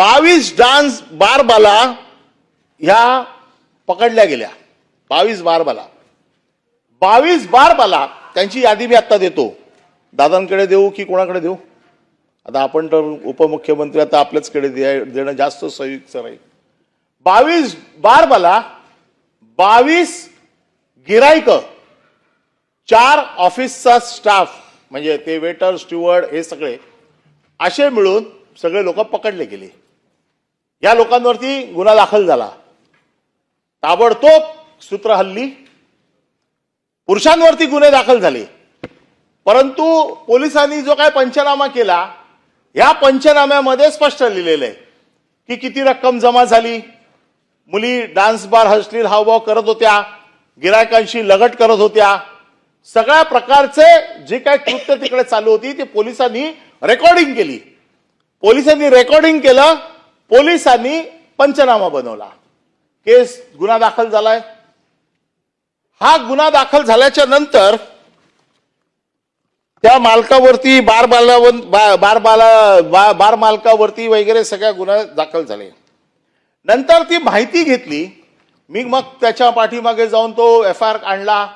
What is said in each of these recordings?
बावीस डान्स बारबाला ह्या पकडल्या गेल्या. बावीस बारबाला. बावीस बारबाला त्यांची यादी मी आत्ता देतो. दादांकडे देऊ की कोणाकडे देऊ? आता आपण तर उपमुख्यमंत्री आता आपल्याचकडे दे देणं जास्त संयुक्त राहील. बावीस बारबाला बावीस गिरायक चार ऑफिसचा स्टाफ म्हणजे ते वेटर स्टुअर्ड हे सगळे असे मिळून सगळे लोक पकडले गेले. या लोकांवरती गुन्हा दाखल झाला. ताबडतोब सूत्र हल्ली. पुरुषांवरती गुन्हे दाखल झाले. परंतु पोलिसांनी जो काय पंचनामा केला या पंचनाम्यामध्ये स्पष्ट लिहिलेलं आहे की किती रक्कम जमा झाली. मुली डान्स बार हसलील हावभाव करत होत्या. गिरायकांशी लगट करत होत्या. सगळ्या प्रकारचे जे काय कृत्य तिकडे चालू होती ते पोलिसांनी रेकॉर्डिंग केली. पोलिसांनी रेकॉर्डिंग केलं. पोलिसांनी पंचनामा बनवला. केस गुन्हा दाखल झालाय. हा गुन्हा दाखल झाल्याच्यानंतर त्या मालकावरती बार बालावर बा- बार बाला बा- बार मालकावरती वगैरे सगळ्या गुन्हा दाखल झाले. नंतर ती माहिती घेतली. मी मग त्याच्या पाठीमागे जाऊन तो एफ आय आर आणला.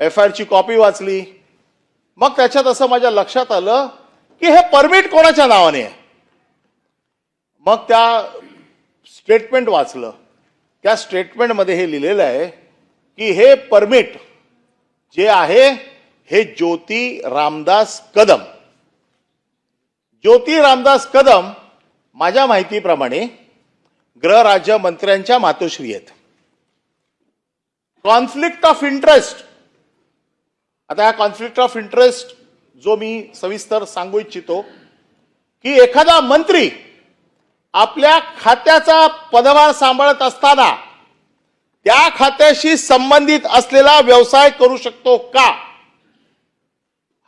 एफ आय आरची कॉपी वाचली. मग त्याच्यात असं माझ्या लक्षात आलं की हे परमिट कोणाच्या नावाने आहे? मग त्या स्टेटमेंट वाचलं. त्या स्टेटमेंटमध्ये हे लिहिलेलं आहे की हे परमिट जे आहे हे ज्योती रामदास कदम. ज्योती रामदास कदम माझ्या माहितीप्रमाणे गृहराज्य मंत्र्यांच्या मातोश्री आहेत. कॉन्फ्लिक्ट ऑफ इंटरेस्ट आता हा कॉन्फ्लिक्ट ऑफ इंटरेस्ट जो मी सविस्तर सांगू इच्छितो की एखादा मंत्री आपल्या खात्याचा पदभार सांभाळत असताना त्या खात्याशी संबंधित असलेला व्यवसाय करू शकतो का?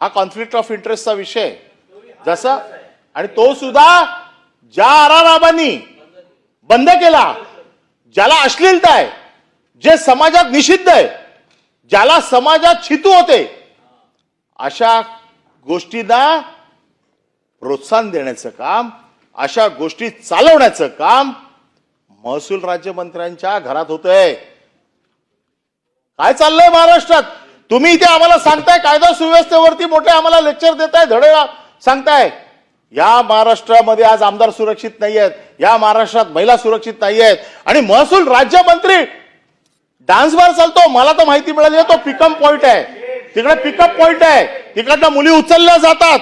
हा कॉन्फ्लिक्ट ऑफ इंटरेस्टचा विषय जसा आणि तो सुद्धा ज्या आरारामांनी बंद केला ज्याला अश्लीलता आहे जे समाजात निषिद्ध आहे ज्याला समाजात छितू होते अशा गोष्टींना प्रोत्साहन देण्याचं काम अशा गोष्टी चालवण्याचं काम महसूल राज्यमंत्र्यांच्या घरात होतंय. काय चाललंय महाराष्ट्रात? तुम्ही इथे आम्हाला सांगताय कायदा सुव्यवस्थेवरती मोठे आम्हाला लेक्चर देताय धडे सांगताय. या महाराष्ट्रामध्ये आज आमदार सुरक्षित नाही आहेत या महाराष्ट्रात महिला सुरक्षित नाही आहेत आणि महसूल राज्यमंत्री डान्स बार चालतो मला तर माहिती मिळाली आहे तो पिकअप पॉइंट आहे. तिकडे पिकअप पॉइंट आहे. तिकडनं मुली उचलल्या जातात.